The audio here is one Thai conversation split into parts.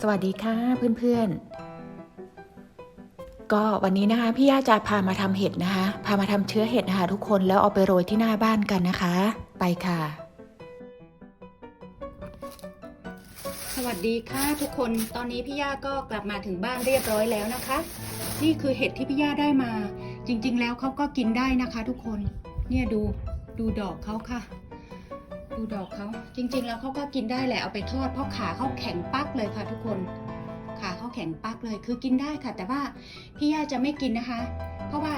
สวัสดีค่ะเพื่อนๆ ก็วันนี้นะคะพี่ย่าจะพามาทำเห็ดนะคะ พามาทำเชื้อเห็ดนะคะทุกคนแล้วเอาไปโรยที่หน้าบ้านกันนะคะ ไปค่ะ สวัสดีค่ะทุกคนตอนนี้พี่ย่าก็กลับมาถึงบ้านเรียบร้อยแล้วนะคะ นี่คือเห็ดที่พี่ย่าได้มา จริงๆ แล้วเขาก็กินได้นะคะ ทุกคนเนี่ยดูดูดอกเขาค่ะ ดูดอกเขาจริงๆ แล้วเขาก็กินได้แหละเอาไปทอดเพราะขาเขาแข็งปักเลยค่ะทุกคนขาเขาแข็งปักเลยคือกินได้ค่ะ แต่ว่าพี่ย่าจะไม่กินนะคะ เพราะว่า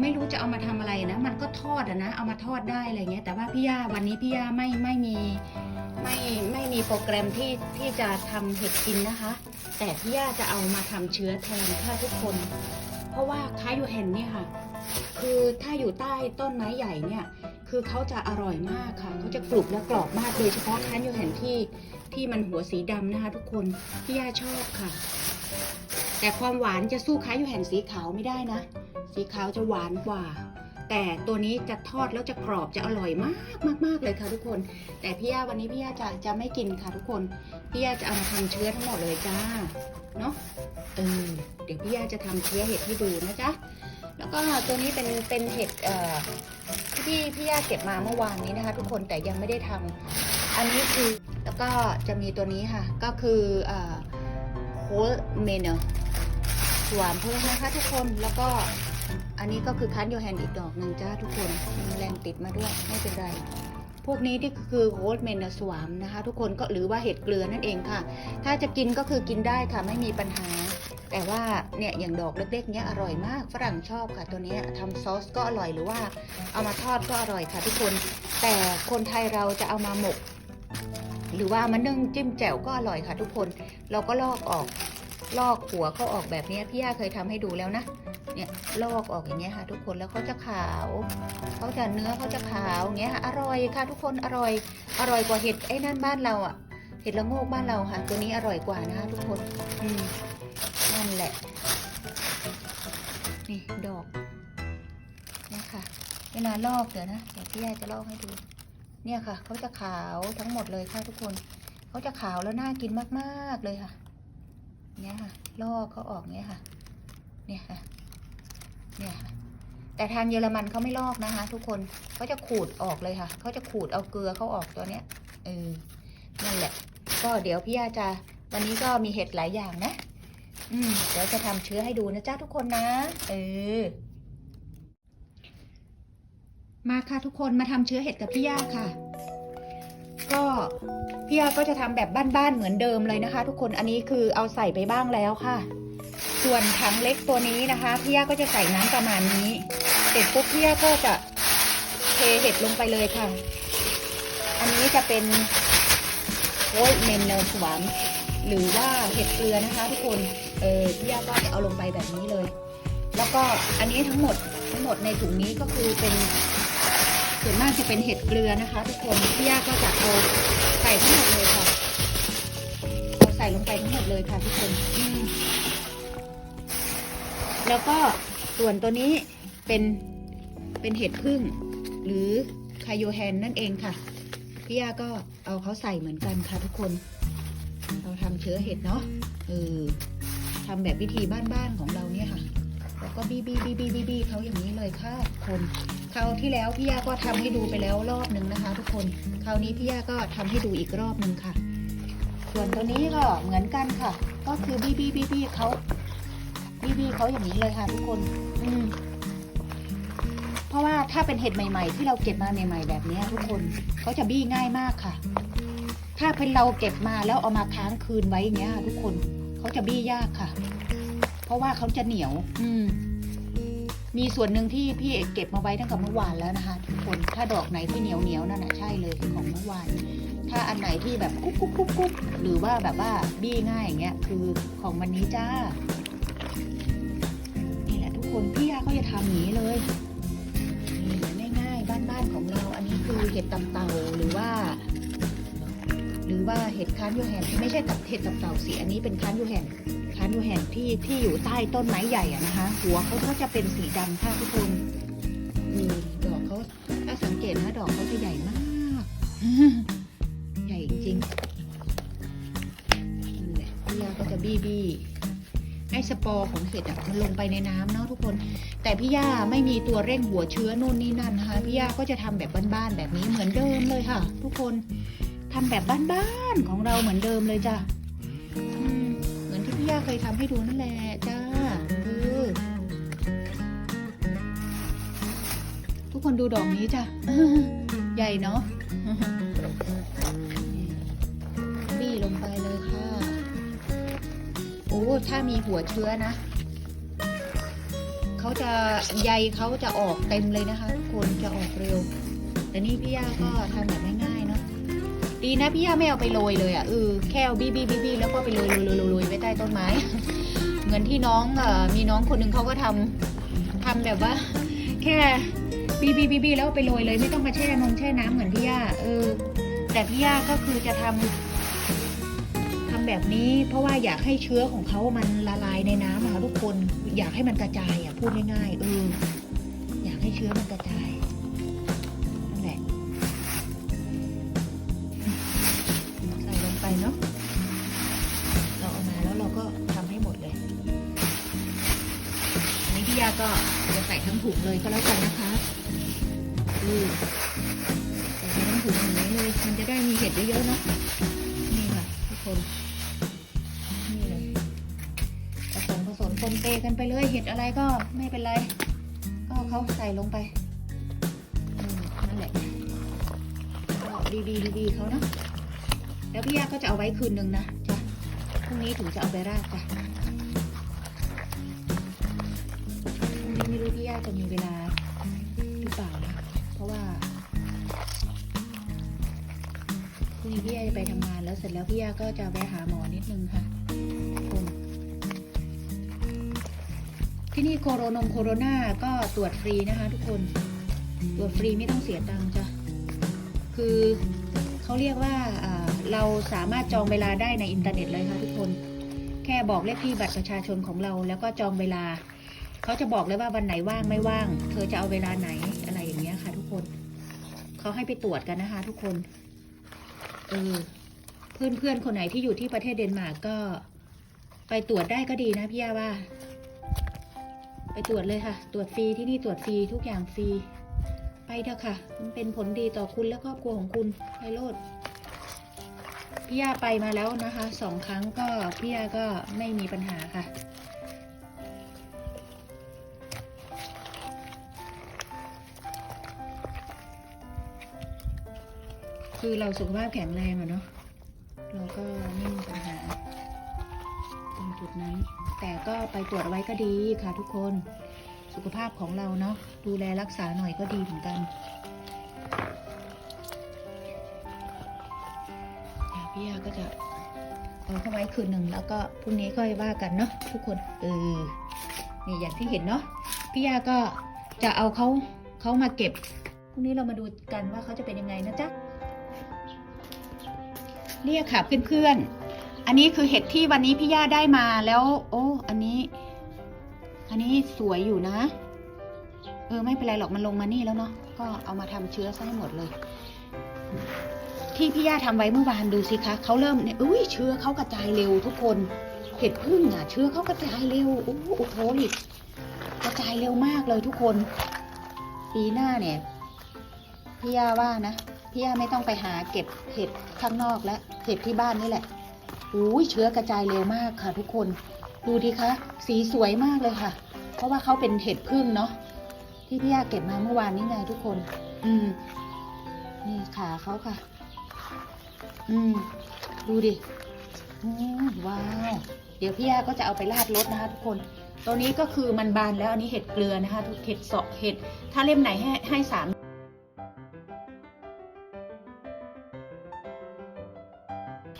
ไม่รู้จะเอามาทำอะไรนะ มันก็ทอดอะนะ เอามาทอดได้อะไรเงี้ย แต่ว่าพี่ย่าวันนี้พี่ย่าไม่ไม่มีไม่ไม่มีโปรแกรมที่ที่จะทำเห็ดกินนะคะ แต่พี่ย่าจะเอามาทำเชื้อแทนค่ะทุกคน เพราะว่าค้ายูแฮนเนี่ยค่ะ คือถ้าอยู่ใต้ต้นไม้ใหญ่เนี่ย คือเขาจะอร่อยมากค่ะเขาจะกรุบและกรอบมากโดยเฉพาะค้ายูแฮนที่ที่มันหัวสีดำนะคะทุกคนพี่ย่าชอบค่ะ แต่ความหวานจะสู้ค้ายูแฮนสีขาวไม่ได้นะ สีขาวจะหวานกว่า แต่ตัวนี้จะทอดแล้วจะกรอบจะอร่อยมากมากมากเลยค่ะทุกคน แต่พี่ย่าวันนี้พี่ย่าจะจะไม่กินค่ะทุกคนพี่ย่าจะเอามาทำเชื้อทั้งหมดเลยจ้าเนาะเออเดี๋ยวพี่ย่าจะทำเชื้อเห็ดให้ดูนะจ๊ะแล้วก็ตัวนี้เป็นเป็นเห็ดเอ่อที่พี่พี่ย่าเก็บมาเมื่อวานนี้นะคะ ทุกคนแต่ยังไม่ได้ทำอันนี้คือแล้วก็จะมีตัวนี้ค่ะ ก็คือเอ่อโคลเมนอร์สวามเพิ่มนะคะทุกคนแล้วก็ อันนี้ก็คือคันโยแฮนอีกดอกหนึ่งจ้าทุกคนมีแมลงติดมาด้วยไม่เป็นไร พวกนี้ที่คือโฮสเมนสวามนะคะ ทุกคนก็หรือว่าเห็ดเกลือนั่นเองค่ะ ถ้าจะกินก็คือกินได้ค่ะไม่มีปัญหา แต่ว่าเนี่ยอย่างดอกเล็กๆเนี้ยอร่อยมากฝรั่งชอบค่ะ ตัวนี้ทำซอสก็อร่อยหรือว่าเอามาทอดก็อร่อยค่ะทุกคน แต่คนไทยเราจะเอามาหมกหรือว่ามานึ่งจิ้มแจ่วก็อร่อยค่ะทุกคน เราก็ลอกออก ลอกหัวเขาออกแบบนี้พี่ย่าเคยทำให้ดูแล้วนะ เนี่ยลอกออกอย่างเงี้ยค่ะ ทุกคนแล้วเขาจะขาวเขาจะเนื้อเขาจะขาวอย่างเงี้ยค่ะอร่อยค่ะ ทุกคนอร่อย อร่อยกว่าเห็ดไอ้นั่นบ้านเราอะ เห็ดละโงกบ้านเราค่ะ ตัวนี้อร่อยกว่านะคะทุกคนอืมนั่นแหละ นี่ดอกเนี่ยค่ะ เวลาลอกเดี๋ยวนะเดี๋ยวพี่ยาจะลอกให้ดู เนี่ยค่ะเขาจะขาวทั้งหมดเลยค่ะทุกคนเขาจะขาวแล้วน่ากินมากๆเลยค่ะ เนี่ยค่ะลอกเขาออกเนี่ยค่ะ เนี่ยค่ะ เนี่ยค่ะ แต่ทางเยอรมันเขาไม่ลอกนะคะ ทุกคนเขาจะขูดออกเลยค่ะเขาจะขูดเอาเกลือเขาออกตัวเนี้ยเออนั่นแหละ ก็เดี๋ยวพี่ยาจะวันนี้ก็มีเห็ดหลายอย่างนะ อืมเดี๋ยวจะทำเชื้อให้ดูนะจ๊ะทุกคนนะเออมาค่ะทุกคนมาทำเชื้อเห็ดกับพี่ยาค่ะ ก็พี่ยาก็จะทำแบบบ้านๆเหมือนเดิมเลยนะคะ ทุกคนอันนี้คือเอาใส่ไปบ้างแล้วค่ะ ส่วนถังเล็กตัวนี้นะคะพี่ยาก็จะใส่น้ำประมาณนี้เสร็จปุ๊บพี่ยาก็จะเทเห็ดลงไปเลยค่ะ อันนี้จะเป็นโรยเมนเนอร์สวามหรือว่าเห็ดเกลือนะคะ ทุกคนเออพี่ยาก็จะเอาลงไปแบบนี้เลย แล้วก็อันนี้ทั้งหมดทั้งหมดในถุงนี้ก็คือเป็น ส่วนมากจะเป็นเห็ดเกลือนะคะ ทุกคนพี่ย่าก็จะเอาใส่ทั้งหมดเลยค่ะเอาใส่ลงไปทั้งหมดเลยค่ะทุกคนแล้วก็ส่วนตัวนี้เป็นเป็นเห็ดพึ่ง หรือคาโยแฮนนั่นเองค่ะพี่ย่าก็เอาเขาใส่เหมือนกันค่ะทุกคน เราทำเชื้อเห็ดเนาะเออทำแบบวิธีบ้านๆของเราเนี่ยค่ะ แล้วก็บีบีบีบีบีบีเขาอย่างนี้เลยค่ะทุกคน คราวที่แล้วพี่ย่าก็ทำให้ดูไปแล้วรอบหนึ่งนะคะ ทุกคนคราวนี้พี่ย่าก็ทำให้ดูอีกรอบหนึ่งค่ะ ส่วนตัวนี้ก็เหมือนกันค่ะ ก็คือบี้บี้บีบีเขาบี้บี้เขาอย่างนี้เลยค่ะ ทุกคน อืมเพราะว่าถ้าเป็นเห็ดใหม่ ๆ ที่เราเก็บมาใหม่ ๆ แบบนี้ทุกคนเขาจะบี้ง่ายมากค่ะ ถ้าเป็นเราเก็บมาแล้วเอามาค้างคืนไว้อย่างเงี้ยค่ะทุกคนเขาจะบี้ยากค่ะ เพราะว่าเขาจะเหนียว อืม มีส่วนหนึ่งที่พี่เก็บมาไว้ตั้งแต่เมื่อวานแล้วนะคะ ทุกคนถ้าดอกไหนที่เหนียวเหนียวๆนั่นน่ะใช่เลยของเมื่อวาน ถ้าอันไหนที่แบบกุ๊บกุ๊บกุ๊บกุ๊บหรือว่าแบบว่าบี้ง่ายอย่างเงี้ยคือของวันนี้จ้านี่แหละทุกคนพี่ยาก็จะทำอย่างนี้เลยนี่ง่ายๆบ้านๆของเรา อันนี้คือเห็ดตับเต่าหรือว่า ว่าเห็ดค้านยูแฮนไม่ใช่ตับเห็ดตับเต่าสีอันนี้เป็นค้านยูแฮนค้านยูแฮนที่ที่อยู่ใต้ต้นไม้ใหญ่อะนะคะ หัวเขาก็จะเป็นสีดำค่ะทุกคนอือดอกเขาถ้าสังเกตนะดอกเขาจะใหญ่มาก ใหญ่จริงๆพี่ยาก็จะบี้บี้ให้สปอร์ของเห็ดอะมันลงไปในน้ำเนาะทุกคน แต่พี่ย่าไม่มีตัวเร่งหัวเชื้อนู่นนี่นั่นนะคะพี่ย่าก็จะทำแบบบ้านๆแบบนี้เหมือนเดิมเลยค่ะ ทุกคน ทำแบบบ้านๆของเราเหมือนเดิมเลยจ้ะเหมือนที่พี่ย่าเคยทำให้ดูนั่นแหละจ้าเออทุกคนดูดอกนี้จ้ะใหญ่เนาะบี้ลงไปเลยค่ะ โอ้ถ้ามีหัวเชื้อนะเขาจะใยเขาจะออกเต็มเลยนะคะทุกคนจะออกเร็ว แต่นี่พี่ย่าก็ทำแบบง่าย ดีนะพี่ย่าไม่เอาไปโรยเลยอะเออแค่เอาบี้บี้บี้บี้แล้วก็ไปโรยโรยโรยโรยไว้ใต้ต้นไม้ เหมือนที่น้องเอ่อมีน้องคนหนึ่งเขาก็ทำทำแบบว่า แค่บี้บี้บี้บี้แล้วไปโรยเลยไม่ต้องมาแช่นงแช่น้ำเหมือนพี่ย่าเออ แต่พี่ย่าก็คือจะทำทำแบบนี้เพราะว่าอยากให้เชื้อของเขามันละลายในน้ำอะค่ะทุกคนอยากให้มันกระจายอะพูดง่ายๆเอออยากให้เชื้อมันกระจาย เลยก็แล้วกันนะคะอือใส่ไปทั้งถุงอย่างนี้เลย มันจะได้มีเห็ดเยอะๆเนาะนี่ค่ะทุกคน นี่เลยผสมผสมปนเปกันไปเลยเห็ดอะไรก็ไม่เป็นไร ก็เขาใส่ลงไปนั่นแหละดีดีดีเขาเนาะแล้วพี่ยาก็จะเอาไว้คืนนึงนะจ้ะพรุ่งนี้ถึงจะเอาไปราดจ้ะ พรุ่งนี้ไม่รู้พี่ยาจะมีเวลาหรือเปล่านะเพราะว่าพรุ่งนี้พี่ยาจะไปทำงานแล้วเสร็จแล้วพี่ยาก็จะไปหาหมอนิดนึงค่ะคนที่นี่โคโรนงโคโรนาก็ตรวจฟรีนะคะ ทุกคนตรวจฟรีไม่ต้องเสียตังค์จ้ะคือเขาเรียกว่าเราสามารถจองเวลาได้ในอินเทอร์เน็ตเลยค่ะทุกคน แค่บอกเลขที่บัตรประชาชนของเราแล้วก็จองเวลา เขาจะบอกเลยว่าวันไหนว่างไม่ว่าง เธอจะเอาเวลาไหนอะไรอย่างเงี้ยค่ะ ทุกคน เขาให้ไปตรวจกันนะคะ ทุกคน เออ เพื่อนเพื่อนคนไหนที่อยู่ที่ประเทศเดนมาร์กก็ ไปตรวจได้ก็ดีนะพี่ย่าว่า ไปตรวจเลยค่ะ ตรวจฟรีที่นี่ตรวจฟรีทุกอย่างฟรี ไปเถอะค่ะ มันเป็นผลดีต่อคุณและครอบครัวของคุณไพโรดพี่ยาไปมาแล้วนะคะสองครั้งก็พี่ยาก็ไม่มีปัญหาค่ะ คือเราสุขภาพแข็งแรงอะเนาะเราก็ไม่มีปัญหาตรงจุดนั้น แต่ก็ไปตรวจไว้ก็ดีค่ะทุกคนสุขภาพของเราเนาะดูแลรักษาหน่อยก็ดีเหมือนกันเดี๋ยวพี่ยาก็จะเอาเข้าไว้คืนหนึ่งแล้วก็พรุ่งนี้ก็ว่ากันเนาะทุกคนเออนี่อย่างที่เห็นเนาะพี่ยาก็จะเอาเขาเขามาเก็บพรุ่งนี้เรามาดูกันว่าเขาจะเป็นยังไงนะจ๊ะ เนี่ยค่ะเพื่อนๆ อันนี้คือเห็ดที่วันนี้พี่ย่าได้มาแล้ว โอ้ อันนี้ อันนี้สวยอยู่นะ เออไม่เป็นไรหรอกมันลงมานี่แล้วเนาะ ก็เอามาทำเชื้อซะให้หมดเลย ที่พี่ย่าทำไว้เมื่อวานดูสิคะเขาเริ่มเนี่ยอุ้ยเชื้อเขากระจายเร็วทุกคน เห็ดพึ่งอะ เชื้อเขากระจายเร็ว โอ้โหโอ้โหลิกระจายเร็วมากเลยทุกคน ปีหน้าเนี่ยพี่ย่าว่านะ พี่ย่าไม่ต้องไปหาเก็บเห็ดข้างนอกแล้วเห็ดที่บ้านนี่แหละอุ้ยเชื้อกระจายเร็วมากค่ะ ทุกคน ดูดิคะ สีสวยมากเลยค่ะ เพราะว่าเขาเป็นเห็ดพึ่งเนาะที่พี่ย่าเก็บมาเมื่อวานนี้ไงทุกคน อืม นี่ขาเขาค่ะ อืม ดูดิอืมว้าว เดี๋ยวพี่ย่าก็จะเอาไปราดรถนะคะ ทุกคนตัวนี้ก็คือมันบานแล้วอันนี้เห็ดเกลือนะคะ ทุกเห็ดเสาะเห็ด ถ้าเล่มไหนให้ให้สาม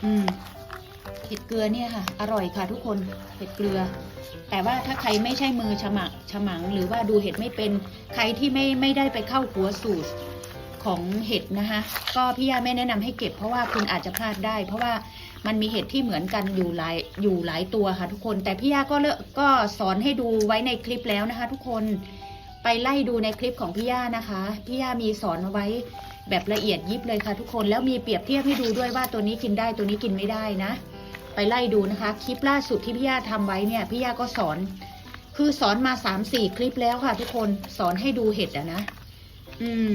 อืมเห็ดเกลือเนี่ยค่ะ อร่อยค่ะทุกคนเห็ดเกลือ แต่ว่าถ้าใครไม่ใช่มือฉมักฉมัง หรือว่าดูเห็ดไม่เป็นใครที่ไม่ไม่ได้ไปเข้าหัวสูตรของเห็ดนะคะก็พี่ย่าไม่แนะนำให้เก็บเพราะว่าคุณอาจจะพลาดได้ เพราะว่ามันมีเห็ดที่เหมือนกันอยู่หลายอยู่หลายตัวค่ะทุกคน แต่พี่ย่าก็เลก็สอนให้ดูไว้ในคลิปแล้วนะคะ ทุกคนไปไล่ดูในคลิปของพี่ย่านะคะพี่ย่ามีสอนไว้ แบบละเอียดยิบเลยค่ะทุกคนแล้วมีเปรียบเทียบให้ดูด้วยว่าตัวนี้กินได้ตัวนี้กินไม่ได้นะ ไปไล่ดูนะคะ คลิปล่าสุดที่พี่ย่าทำไว้เนี่ยพี่ย่าก็สอน คือสอนมาสามสี่คลิปแล้วค่ะทุกคนสอนให้ดูเห็ดอะนะ อืม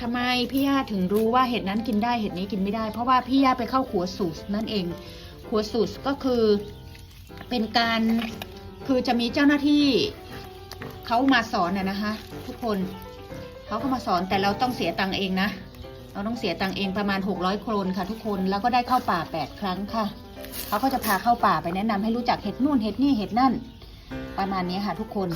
ทำไมพี่ย่าถึงรู้ว่าเห็ดนั้นกินได้เห็ดนี้กินไม่ได้ เพราะว่าพี่ย่าไปเข้าขัวสูตรนั่นเองขัวสูตรก็คือเป็นการคือจะมีเจ้าหน้าที่เขามาสอนอะนะคะ ทุกคน เขาก็มาสอนแต่เราต้องเสียตังค์เองนะ เราต้องเสียตังค์เองประมาณ 600 โครนค่ะ ทุกคนแล้วก็ได้เข้าป่า 8 ครั้งค่ะ เขาก็จะพาเข้าป่าไปแนะนำให้รู้จักเห็ดนู่นเห็ดนี่เห็ดนั่น ประมาณนี้ค่ะทุกคน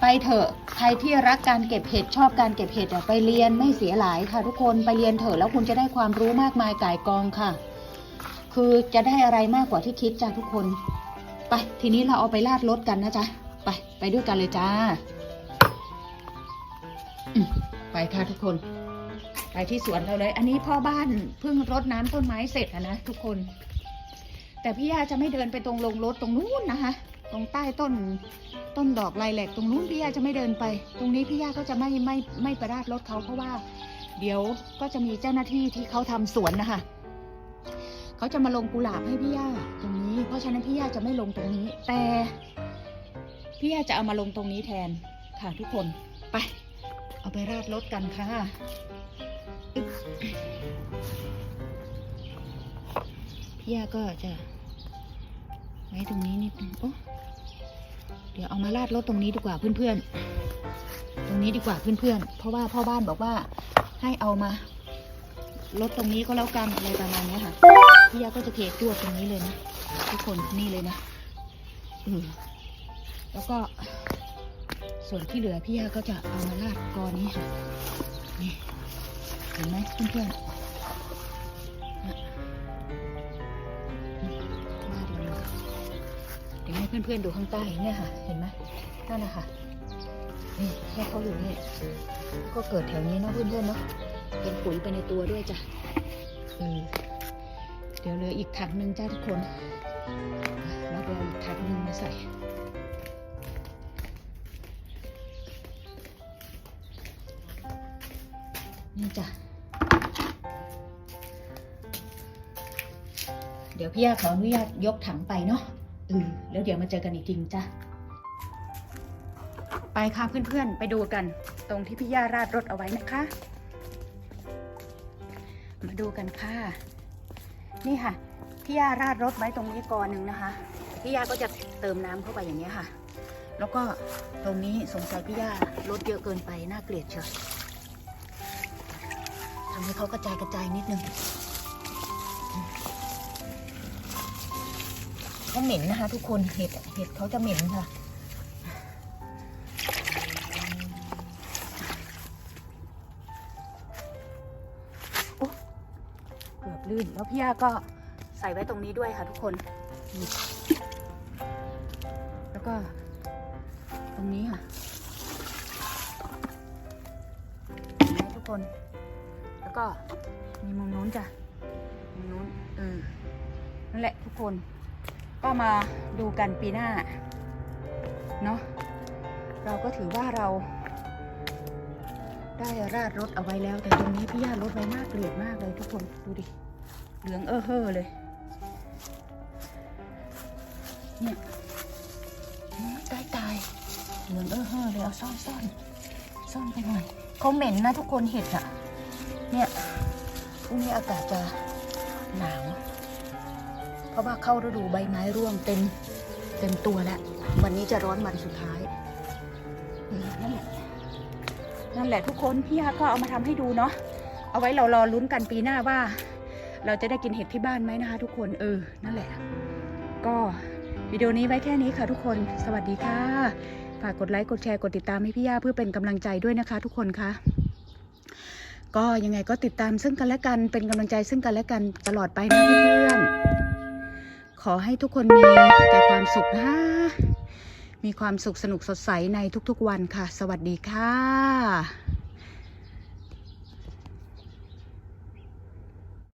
ไปเถอะใครที่รักการเก็บเห็ดชอบการเก็บเห็ดอะไปเรียนไม่เสียหลายค่ะ ทุกคนไปเรียนเถอะแล้วคุณจะได้ความรู้มากมายก่ายกองค่ะ คือจะได้อะไรมากกว่าที่คิดจ้ะทุกคน ไปทีนี้เราเอาไปลาดรถกันนะจ๊ะไปไปด้วยกันเลยจ้า ไปค่ะทุกคน ไปที่สวนเราเลย อันนี้พ่อบ้านเพิ่งรดน้ำต้นไม้เสร็จอะนะทุกคน แต่พี่ยาจะไม่เดินไปตรงลงรถตรงนู้นนะคะตรงใต้ต้นต้นดอกไลแหลกตรงนู้นพี่ยาจะไม่เดินไป ตรงนี้พี่ยาก็จะไม่ไม่ไม่ไปราดรถเขาเพราะว่า เดี๋ยวก็จะมีเจ้าหน้าที่ที่เขาทำสวนนะคะเขาจะมาลงกุหลาบให้พี่ยาตรงนี้ เพราะฉะนั้นพี่ยาจะไม่ลงตรงนี้ แต่พี่ยาจะเอามาลงตรงนี้แทนค่ะทุกคนไป เอาไปราดรถกันค่ะพี่ยาก็จะไว้ตรงนี้นิดนึงโอ้เดี๋ยวเอามาลาดรถตรงนี้ดีกว่าเพื่อนๆ ตรงนี้ดีกว่าเพื่อนๆ เพราะว่าพ่อบ้านบอกว่าให้เอามาลดตรงนี้ก็แล้วกันอะไรประมาณนี้ค่ะพี่ยาก็จะเทตัวตรงนี้เลยนะทุกคนนี่เลยนะอืมแล้วก็ ส่วนที่เหลือพี่ยาก็จะเอามาลาดกอนี้ค่ะนี่เห็นไหมเพื่อนๆนะลาดลงเดี๋ยวให้เพื่อนๆดูข้างใต้เนี่ยค่ะ เห็นไหมนั่นนะคะนี่แค่เขาอยู่นี่ก็เกิดแถวนี้เนาะเพื่อนๆเนาะเป็นปุ๋ยไปในตัวด้วยจ้ะเออเดี๋ยวเหลืออีกถังหนึ่งจ้าทุกคนแล้วเอาอีกถังหนึ่งมาใส่ นี่จ้ะ เดี๋ยวพี่ยาขออนุญาตยกถังไปเนาะเออแล้วเดี๋ยวมาเจอกันอีกทีจ้ะ ไปค่ะเพื่อนๆ ไปดูกัน ตรงที่พี่ย่าราดรถเอาไว้นะคะ มาดูกันค่ะ นี่ค่ะ พี่ย่าราดรถไว้ตรงนี้กอหนึ่งนะคะ พี่ย่าก็จะเติมน้ำเข้าไปอย่างนี้ค่ะ แล้วก็ตรงนี้สงสัยพี่ย่ารถเยอะเกินไปน่าเกลียดเชียวำให้เขากระจายกระจายนิดนึงเขาเหม็นนะคะ ทุกคนเห็ดเห็ดเขาจะเหม็นค่ะโอ๊ะเกือบลื่นแล้วพี่ย่าก็ใส่ไว้ตรงนี้ด้วยค่ะทุกคน แล้วก็ ตรงนี้ค่ะทุกคน ก็ มีมุมนู้นจ้ะมุมนู้นเออนั่นแหละทุกคน ก็มาดูกันปีหน้า เนาะเราก็ถือว่าเรา ได้ราดรถเอาไว้แล้ว แต่ตรงนี้พี่ย่ารถไว้น่าเกลียดมากเลยทุกคนดูดิ เหลืองเออเฮ่อเลย เนี่ยตายตายเหลืองเออเฮ่อเลยเอาซ่อนซ่อนซ่อนไปหน่อยเขาเหม็นนะทุกคนเห็ดอะ เนี่ยพรุ่งนี้อากาศจะหนาว เพราะว่าเข้าฤดูใบไม้ร่วงเต็มเต็มตัวแล้ว วันนี้จะร้อนวันสุดท้ายนั่นแหละนั่นแหละทุกคนพี่ยาก็เอามาทำให้ดูเนาะเอาไว้เรารอลุ้นกันปีหน้าว่า เราจะได้กินเห็ดที่บ้านไหมนะคะ ทุกคนเออนั่นแหละ ก็วิดีโอนี้ไว้แค่นี้ค่ะทุกคน สวัสดีค่ะ ฝากกดไลค์ กดแชร์ กดติดตามให้พี่ย่าเพื่อเป็นกำลังใจด้วยนะคะทุกคนค่ะ ก็ยังไงก็ติดตามซึ่งกันและกัน เป็นกำลังใจซึ่งกันและกันตลอดไปนะเพื่อนๆขอให้ทุกคนมีแต่ความสุขนะมีความสุขสนุกสดใสในทุกๆวันค่ะ สวัสดีค่ะ